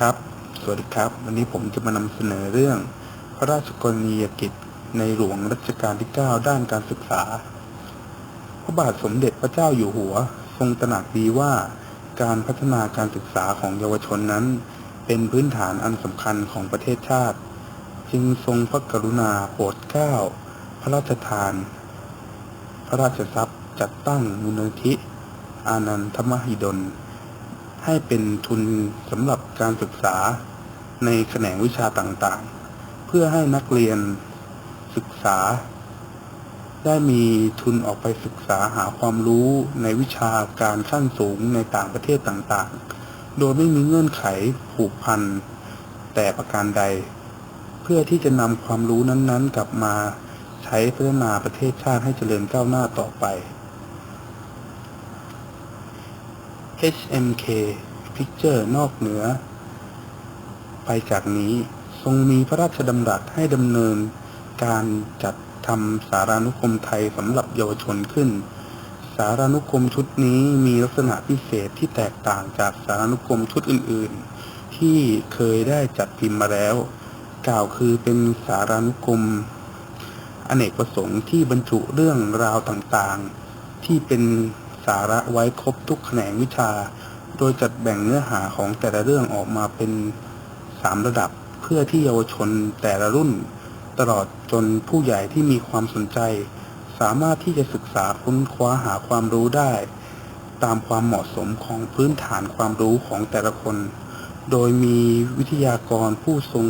ครับ สวัสดีครับ วันนี้ผมจะมานำเสนอเรื่อง พระราชกรณียกิจในหลวงรัชกาลที่ 9 ด้านการศึกษา พระบาทสมเด็จพระเจ้าอยู่หัว ทรงตระหนักดีว่า การพัฒนาการศึกษาของเยาวชนนั้น เป็นพื้นฐานอันสำคัญของประเทศชาติ จึงทรงพระกรุณาโปรดเกล้าพระราชทาน พระราชทรัพย์จัดตั้งมูลนิธิ อานันทมหิดล ให้เป็นทุนสำหรับการศึกษาในแขนงวิชาต่างๆ เพื่อให้นักเรียนศึกษา ได้มีทุนออกไปศึกษาหาความรู้ในวิชาการขั้นสูงในต่างประเทศต่างๆ โดยไม่มีเงื่อนไขผูกพันแต่ประการใด เพื่อที่จะนำความรู้นั้นๆ กลับมาใช้พัฒนาประเทศชาติให้เจริญก้าวหน้าต่อไป HMK Picture นอกเหนือ ไปจากนี้ทรงมีพระราชดำรัสให้ดำเนินการจัดทำสารานุกรมไทยสำหรับเยาวชนขึ้น สารานุกรมชุดนี้มีลักษณะพิเศษที่แตกต่างจากสารานุกรมชุดอื่น ๆ ที่เคยได้จัดพิมพ์มาแล้ว กล่าวคือเป็นสารานุกรมอเนกประสงค์ที่บรรจุเรื่องราวต่างๆ ที่เป็น สาระไว้ครบทุกแขนงวิชา โดยจัดแบ่งเนื้อหาของแต่ละเรื่องออกมาเป็นสามระดับเพื่อที่เยาวชนแต่ละรุ่น ตลอดจนผู้ใหญ่ที่มีความสนใจ สามารถที่จะศึกษาค้นคว้าหาความรู้ได้ ตามความเหมาะสมของพื้นฐานความรู้ของแต่ละคน โดยมีวิทยากรผู้ทรง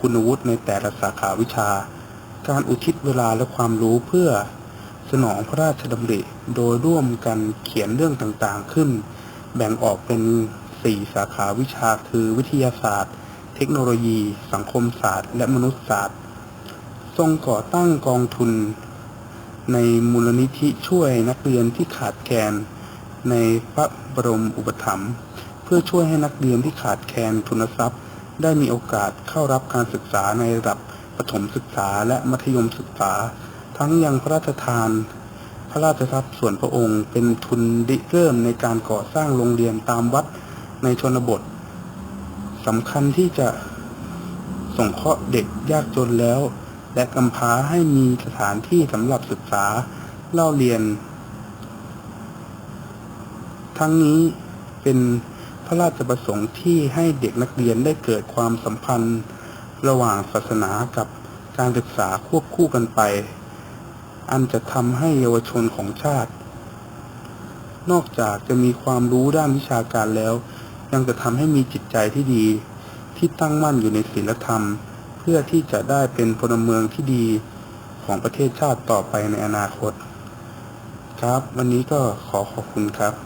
คุณวุฒิในแต่ละสาขาวิชา การอุทิศเวลาและความรู้เพื่อ นองพระราชดำริโดยร่วมกันเขียนเรื่องต่างๆขึ้น แบ่งออกเป็น 4 สาขาวิชาคือวิทยาศาสตร์ เทคโนโลยี สังคมศาสตร์ และมนุษยศาสตร์ ทรงก่อตั้งกองทุน ในมูลนิธิช่วยนักเรียนที่ขาดแคลนในพระบรมอุปถัมภ์เพื่อช่วยให้นักเรียนที่ขาดแคลนทุนทรัพย์ ได้มีโอกาสเข้ารับการศึกษาในระดับประถมศึกษาและมัธยมศึกษา ทั้งยังพระราชทาน พระราชทรัพย์ส่วนพระองค์เป็นทุนริเริ่มในการก่อสร้างโรงเรียนตามวัดในชนบทสำคัญที่จะส่งเคราะห์เด็กยากจนแล้ว และกำพร้าให้มีสถานที่สำหรับศึกษาเล่าเรียน ทั้งนี้เป็นพระราชประสงค์ที่ให้เด็กนักเรียนได้เกิดความสัมพันธ์ ระหว่างศาสนากับการศึกษาควบคู่กันไป อันจะทำให้เยาวชนของชาติ นอกจากจะมีความรู้ด้านวิชาการแล้ว ยังจะทำให้มีจิตใจที่ดี ที่ตั้งมั่นอยู่ในศีลธรรม เพื่อที่จะได้เป็นพลเมืองที่ดีของประเทศชาติต่อไปในอนาคต ครับ วันนี้ก็ขอขอบคุณครับ